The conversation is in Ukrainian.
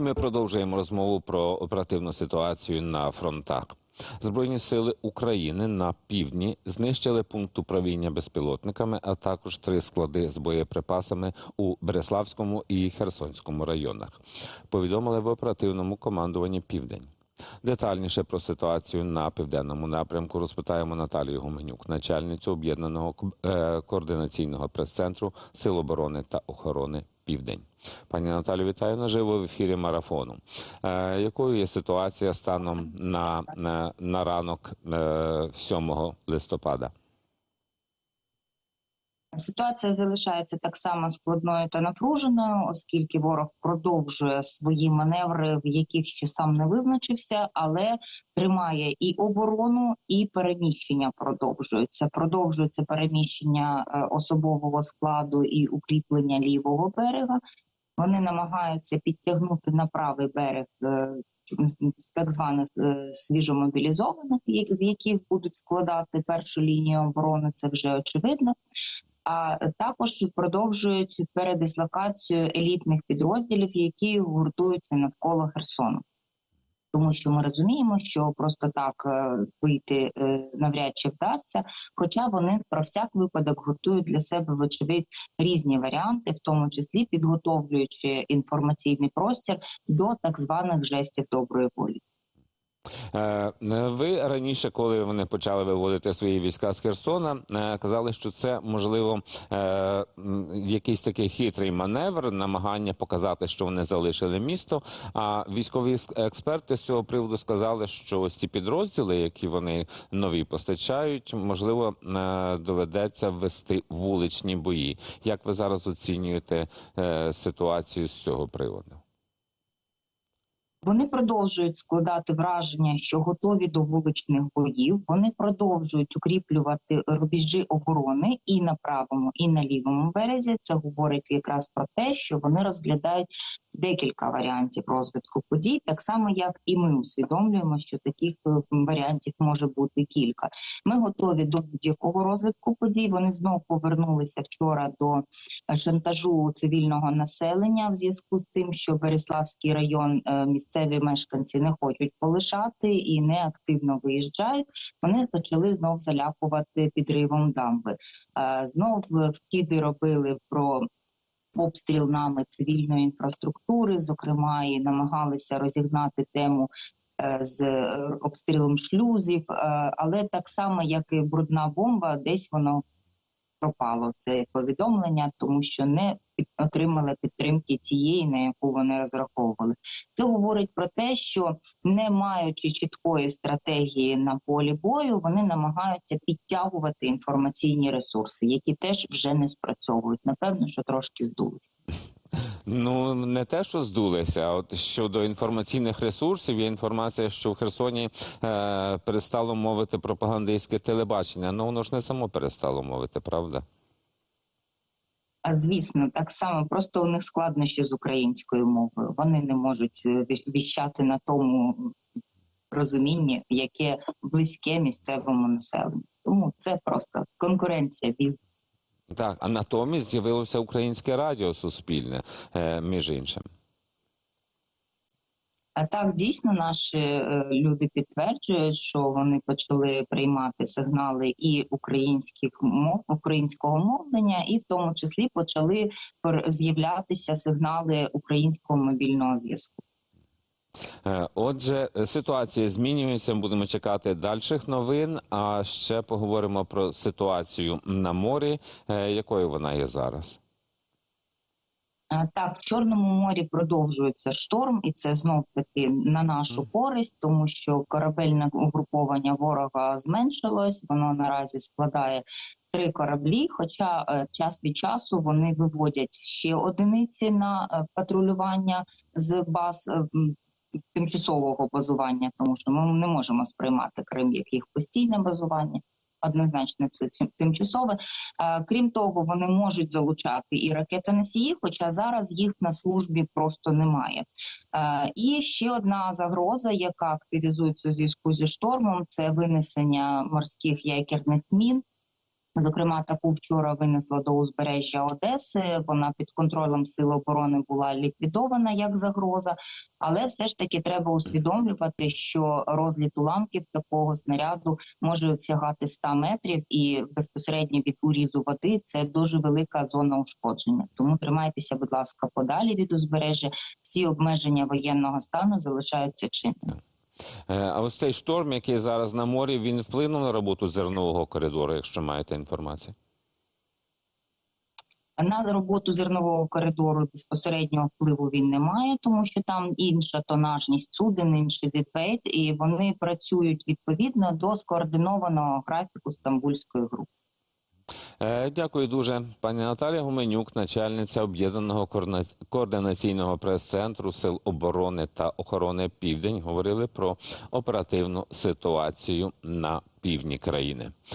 Ми продовжуємо розмову про оперативну ситуацію на фронтах. Збройні сили України на півдні знищили пункт управління безпілотниками, а також три склади з боєприпасами у Береславському і Херсонському районах. Повідомили в оперативному командуванні Південь. Детальніше про ситуацію на південному напрямку розпитаємо Наталію Гуменюк, начальницю об'єднаного е, координаційного прес-центру Сил оборони та охорони Південь. Пані Наталю, вітаю наживо в ефірі марафону. Е, якою є ситуація станом на, на, на ранок е, 7 листопада? Ситуація залишається так само складною та напруженою, оскільки ворог продовжує свої маневри, в яких ще сам не визначився, але тримає і оборону, і переміщення продовжується. Продовжується переміщення е, особового складу і укріплення лівого берега. Вони намагаються підтягнути на правий берег. е, з так званих е, свіжомобілізованих, з яких будуть складати першу лінію оборони, це вже очевидно а також продовжують передислокацію елітних підрозділів, які гуртуються навколо Херсону. Тому що ми розуміємо, що просто так е, вийти е, навряд чи вдасться, хоча вони про всяк випадок готують для себе вочевидь різні варіанти, в тому числі підготовлюючи інформаційний простір до так званих жестів доброї волі. Е, Ви раніше, коли вони почали виводити свої війська з Херсона, е, казали, що це можливо е, якийсь такий хитрий маневр, намагання показати, що вони залишили місто. А військові експерти з цього приводу сказали, що ось ці підрозділи, які вони нові постачають, можливо, е, доведеться ввести вуличні бої. Як ви зараз оцінюєте е, ситуацію з цього приводу? Вони продовжують складати враження, що готові до вуличних боїв. Вони продовжують укріплювати рубежі оборони і на правому, і на лівому березі. Це говорить якраз про те, що вони розглядають декілька варіантів розвитку подій, так само як і ми усвідомлюємо, що таких е, варіантів може бути кілька. Ми готові до будь-якого розвитку подій. Вони знову повернулися вчора до шантажу цивільного населення в зв'язку з тим, що Береславський район е, місцеві мешканці не хочуть полишати і не активно виїжджають. Вони почали знов залякувати підривом дамби. Е, Знов вкиди робили про. Обстріл нами цивільної інфраструктури, зокрема, і намагалися розігнати тему е, з е, обстрілом шлюзів, е, але так само, як і брудна бомба, десь воно пропало. Це повідомлення, тому що не отримали підтримки тієї, на яку вони розраховували. Це говорить про те, що не маючи чіткої стратегії на полі бою, вони намагаються підтягувати інформаційні ресурси, які теж вже не спрацьовують. Напевно, що трошки здулися. Ну не те, що здулися, а от щодо інформаційних ресурсів, є інформація, що в Херсоні е, перестало мовити пропагандистське телебачення. Ну воно ж не само перестало мовити, правда? А звісно, так само просто у них складнощі з українською мовою. Вони не можуть е, віщати на тому розумінні, яке близьке місцевому населенню. Тому це просто конкуренція бізнесу. Так, а натомість з'явилося українське радіо суспільне, е, між іншим. А так дійсно наші е, люди підтверджують, що вони почали приймати сигнали і українських мов українського мовлення, і в тому числі почали з'являтися сигнали українського мобільного зв'язку. Е, Отже, ситуація змінюється. Будемо чекати дальших новин. А ще поговоримо про ситуацію на морі. Е, Якою вона є зараз? А, Так, в Чорному морі продовжується шторм, і це знов таки на нашу користь, тому що корабельне угруповання ворога зменшилось. Воно наразі складає три кораблі. Хоча е, час від часу вони виводять ще одиниці на е, патрулювання з баз. е, Тимчасового базування, тому що ми не можемо сприймати Крим як їх постійне базування. Однозначно, це тимчасове. Е, Крім того, вони можуть залучати і ракетоносії, хоча зараз їх на службі просто немає. Е, І ще одна загроза, яка активізується у зв'язку зі штормом, це винесення морських якірних мін Зокрема, таку вчора винесло до узбережжя Одеси. Вона під контролем Сил оборони була ліквідована як загроза, але все ж таки треба усвідомлювати, що розліт уламків такого снаряду може сягати 100 метрів, і безпосередньо від урізу води це дуже велика зона ушкодження. Тому тримайтеся, будь ласка, подалі від узбережжя. Всі обмеження воєнного стану залишаються чинними. Е, А ось цей шторм, який зараз на морі, він вплинув на роботу зернового коридору, якщо маєте інформацію. На роботу зернового коридору безпосереднього впливу він не має, тому що там інша тонажність суден, інший відвейт, і вони працюють відповідно до скоординованого графіку стамбульської групи. Е, Дякую дуже, пані Наталія Гуменюк, начальниця об'єднаного координа- координаційного прес-центру Сил оборони та охорони Південь. Говорили про оперативну ситуацію на півдні країни.